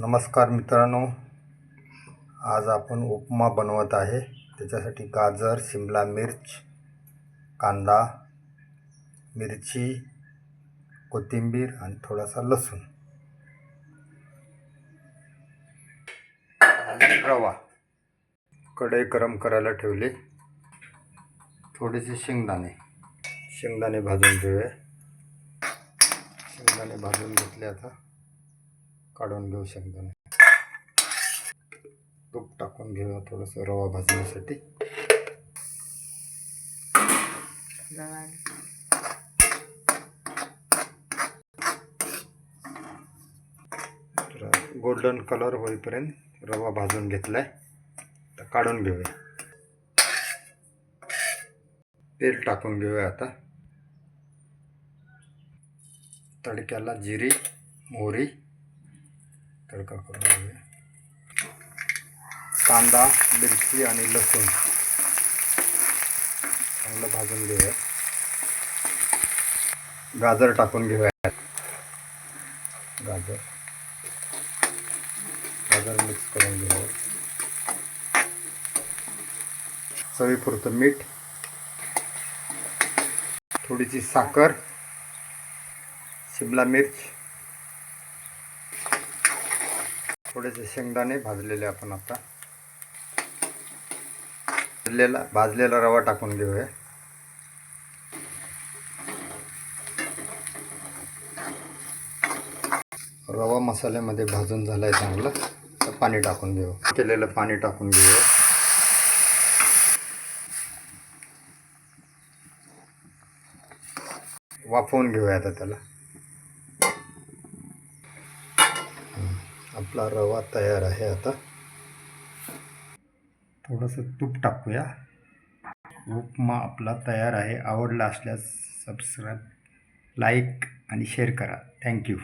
नमस्कार मित्रांनो. आज आपण उपमा बनवत आहे. त्याच्यासाठी गाजर शिमला मिर्च कांदा मिरची कोथिंबीर आणि थोडासा लसूण. रवा. कढई गरम करायला ठेवली. थोडेसे शेंगदाणे. शेंगदाणे भाजून घेऊया. शेंगदाणे भाजून घेतले आता. काढून घेऊ शेंगदाणे तूप टाकून घेऊया थोडंसं रवा भाजण्यासाठी. गोल्डन कलर होईपर्यंत रवा भाजून घेतलाय. तर काढून घेऊया. तेल टाकून घेऊया आता. तडक्याला जिरी मोहरी तडका करून घेऊया. कांदा मिरची आणि लसूण. चांगलं भाजून घेऊया. गाजर टाकून घेऊया. गाजर. गाजर मिक्स करून घेऊया. चवीपुरतं मीठ. थोडीशी साखर. शिमला मिर्च. थोडेसे शेंगदाणे भाजलेले आपण आता. भाजलेला भाजलेला रवा टाकून घेऊया. रवा मसाल्यामध्ये भाजून झालाय चांगलं. तर पाणी टाकून घेऊ. केलेलं पाणी टाकून घेऊया वाफवून घेऊया आता त्याला. आपला रवा तयार आहे आता. थोडंसं तूप टाकूया. उपमा आपला तयार आहे. आवडला असल्यास सबस्क्राईब लाईक आणि शेअर करा. Thank you